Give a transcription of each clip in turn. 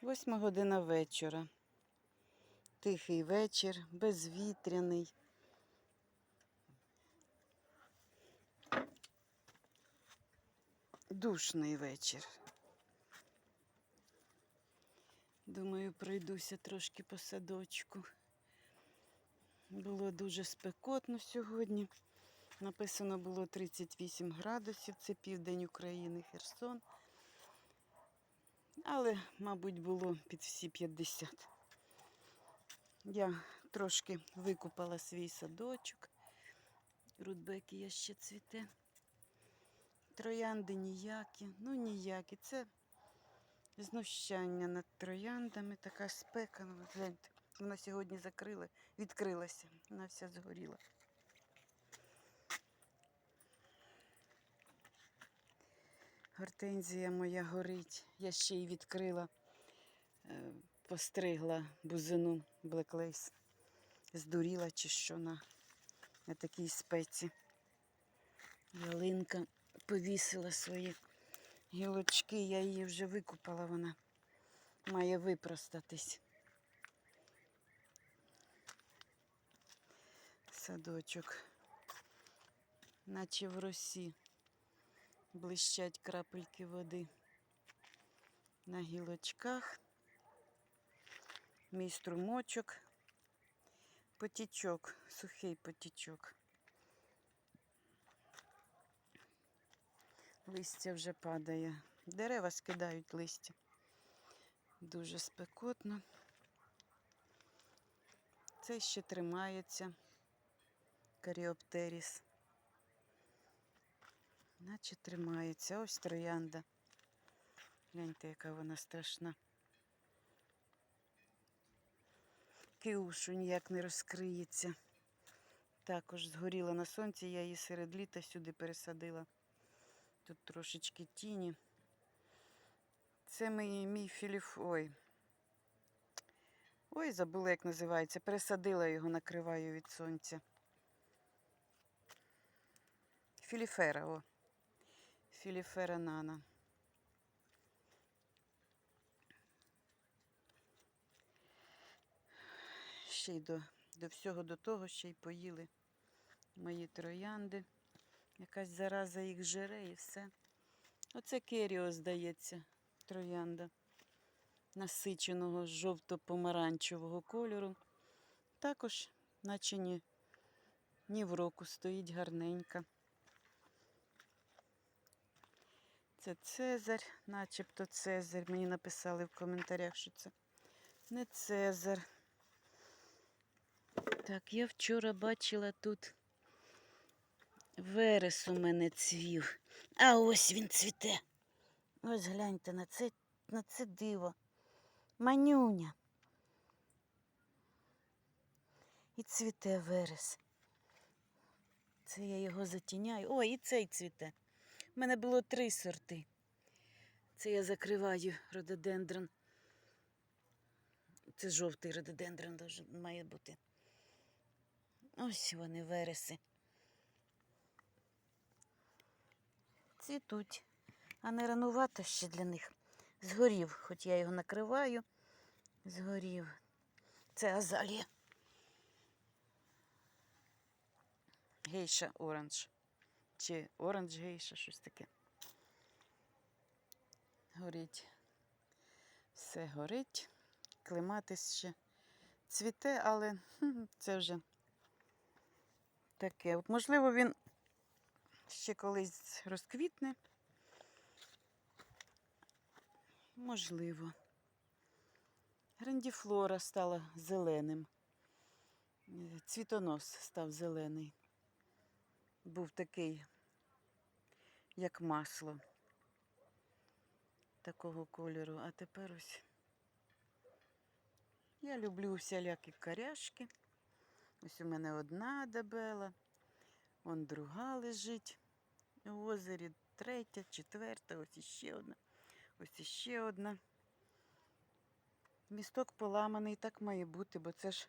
Восьма година вечора. Тихий вечір, безвітряний. Душний вечір. Думаю, пройдуся трошки по садочку. Було дуже спекотно сьогодні. Написано було 38 градусів, це південь України, Херсон. Але, мабуть, було під всі 50. Я трошки викупала свій садочок. Рудбекія ще цвіте. Троянди ніякі, ну ніякі. Це знущання над трояндами, така спека. Ну, вона сьогодні закрила, відкрилася, вона вся згоріла. Гортензія моя горить. Я ще й відкрила, е, постригла бузину Lace. Здуріла чи що на, на такій спеці. Ялинка повісила свої гілочки, я її вже викупала, вона має випростатись. Садочок, наче в росі блищать крапельки води на гілочках. Мій струмочок, потічок, сухий потічок. Листя вже падає. Дерева скидають листя. Дуже спекотно. Це ще тримається каріоптеріс. Наче тримається. Ось троянда. Гляньте, яка вона страшна. Киушу ніяк не розкриється. Також згоріла на сонці, я її серед літа сюди пересадила. Тут трошечки тіні. Це мій, мій філіф. Ой. Ой, забула, як називається. Пересадила його, накриваю від сонця. Філіфера, о. Філіфера нана. Ще й до, до всього до того ще й поїли мої троянди. Якась зараза їх жере і все. Оце керіо, здається, троянда насиченого жовто-помаранчевого кольору. Також, наче ні, ні в року стоїть гарненька. Це Цезарь, начебто Цезарь. Мені написали в коментарях, що це не Цезар. Так, я вчора бачила тут верес у мене цвів. А ось він цвіте. Ось гляньте на це, на це диво. Манюня. І цвіте верес. Це я його затіняю. О, і цей цвіте. У мене було три сорти. Це я закриваю рододендрон. Це жовтий рододендрон має бути. Ось вони вереси. Цвітуть. А не ранувато ще для них. Згорів, хоч я його накриваю. Згорів. Це азалія. Гейша оранж. Чи оранж гейша, щось таке. Горить. Все горить. Клематис ще цвіте, але це вже таке. Можливо, він ще колись розквітне. Можливо. Грандіфлора стала зеленим. Цвітонос став зелений. Був такий, як масло. Такого кольору. А тепер ось. Я люблю всілякі коряшки. Ось у мене одна дебела, он друга лежить у озері, третя, четверта, ось іще одна, ось іще одна. Місток поламаний, так має бути, бо це ж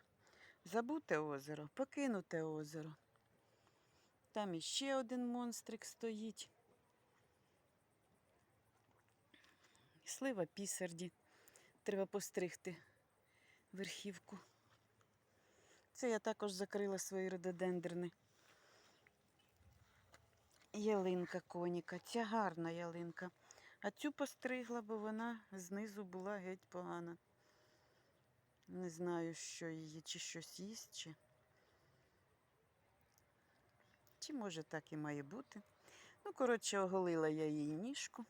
забуте озеро, покинуте озеро. Там іще один монстрик стоїть. Слива пісарді Треба постригти верхівку. Це я також закрила свої рододендрини. Ялинка коніка. Ця гарна ялинка. А цю постригла, бо вона знизу була геть погана. Не знаю, що її, чи щось їсть, чи. Чи може так і має бути. Ну, коротше, оголила я її ніжку.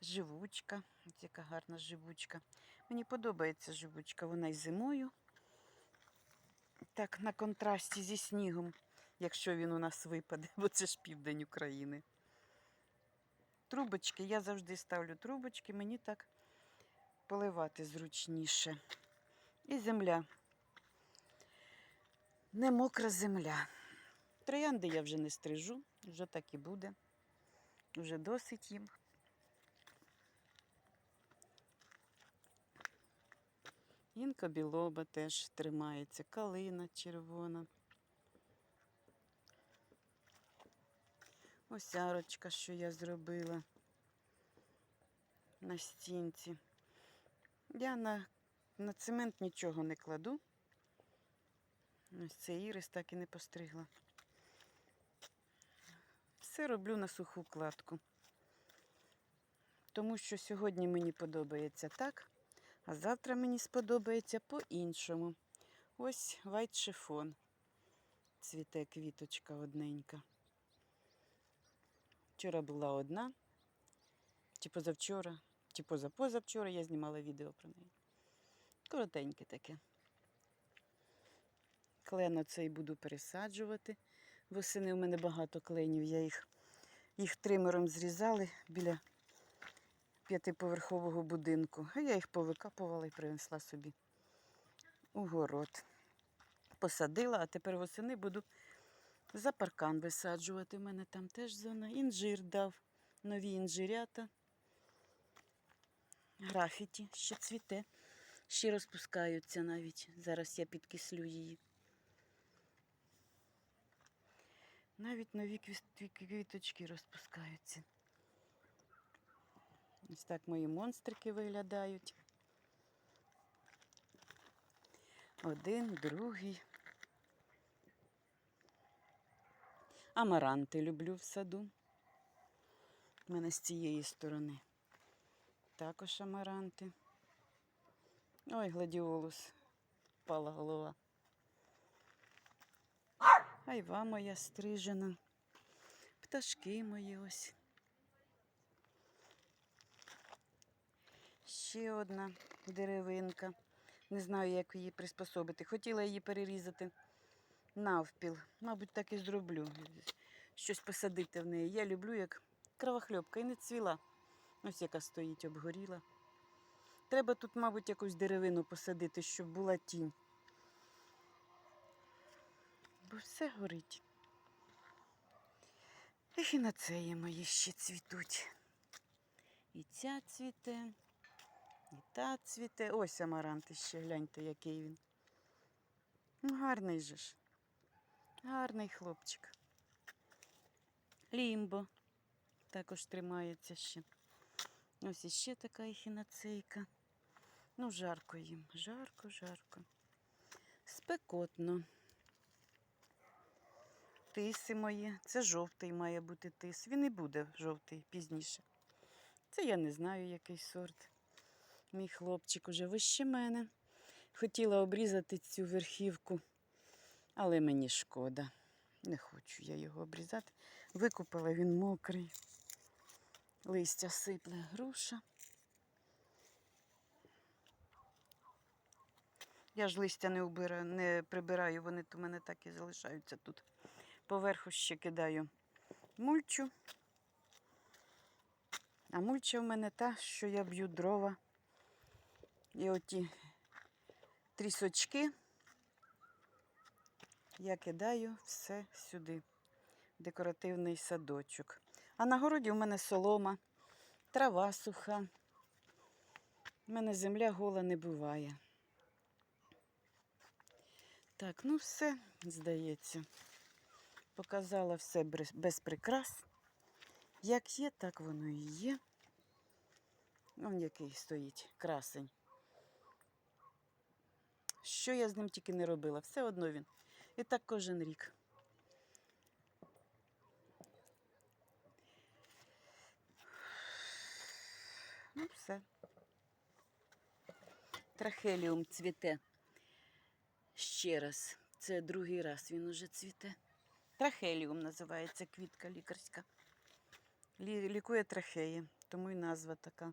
Живучка. Ось яка гарна живучка. Мені подобається живучка, вона й зимою. Так, на контрасті зі снігом, якщо він у нас випаде, бо це ж південь України. Трубочки, я завжди ставлю трубочки, мені так поливати зручніше. І земля. Не мокра земля. Троянди я вже не стрижу, вже так і буде. Вже досить їм. Інка білоба теж тримається, калина червона. Ось арочка, що я зробила на стінці. Я на, на цемент нічого не кладу. Ось цей ірис так і не постригла. Все роблю на суху кладку. Тому що сьогодні мені подобається так, а завтра мені сподобається по-іншому. Ось вайт шифон. Цвіте квіточка одненька. Вчора була одна, чи позавчора, чи позапозавчора я знімала відео про неї. Коротеньке таке. Клен оцей буду пересаджувати. Восени у мене багато кленів. Я їх, їх тримером зрізали біля п'ятиповерхового будинку. А я їх повикапувала і принесла собі у город. Посадила, а тепер восени буду за паркан висаджувати. У мене там теж зона. Інжир дав, нові інжирята. Графіті ще цвіте, ще розпускаються навіть. Зараз я підкислю її. Навіть нові квіточки розпускаються. Ось так мої монстрики виглядають. Один, другий. Амаранти люблю в саду. У мене з цієї сторони. Також амаранти. Ой, гладіолус. Впала голова. Айва моя стрижена. Пташки мої ось. Ще одна деревинка. Не знаю, як її приспособити. Хотіла її перерізати навпіл. Мабуть, так і зроблю. Щось посадити в неї. Я люблю як кровохльопка і не цвіла. Ось яка стоїть, обгоріла. Треба тут, мабуть, якусь деревину посадити, щоб була тінь. Бо все горить. І на це мої ще цвітуть. І ця цвіте, і та цвіте. Ось амарант ще гляньте, який він. Ну, гарний же ж. Гарний хлопчик. Лімбо також тримається ще. Ось іще така ехінацейка. Ну, жарко їм. Жарко, жарко. Спекотно. Тиси мої. Це жовтий має бути тис. Він і буде жовтий пізніше. Це я не знаю, який сорт. Мій хлопчик уже вище мене. Хотіла обрізати цю верхівку, але мені шкода. Не хочу я його обрізати. Викупила він мокрий. Листя сипле груша. Я ж листя не, убираю, не прибираю, вони то мене так і залишаються тут. Поверху ще кидаю мульчу. А мульча в мене та, що я б'ю дрова. І оті трісочки я кидаю все сюди, декоративний садочок. А на городі в мене солома, трава суха. У мене земля гола не буває. Так, ну все, здається. Показала все без прикрас. Як є, так воно і є. Он який стоїть, красень. Що я з ним тільки не робила, все одно він. І так кожен рік. Ну, все. Трахеліум цвіте. Ще раз. Це другий раз він уже цвіте. Трахеліум називається квітка лікарська. Лікує трахеї, тому і назва така.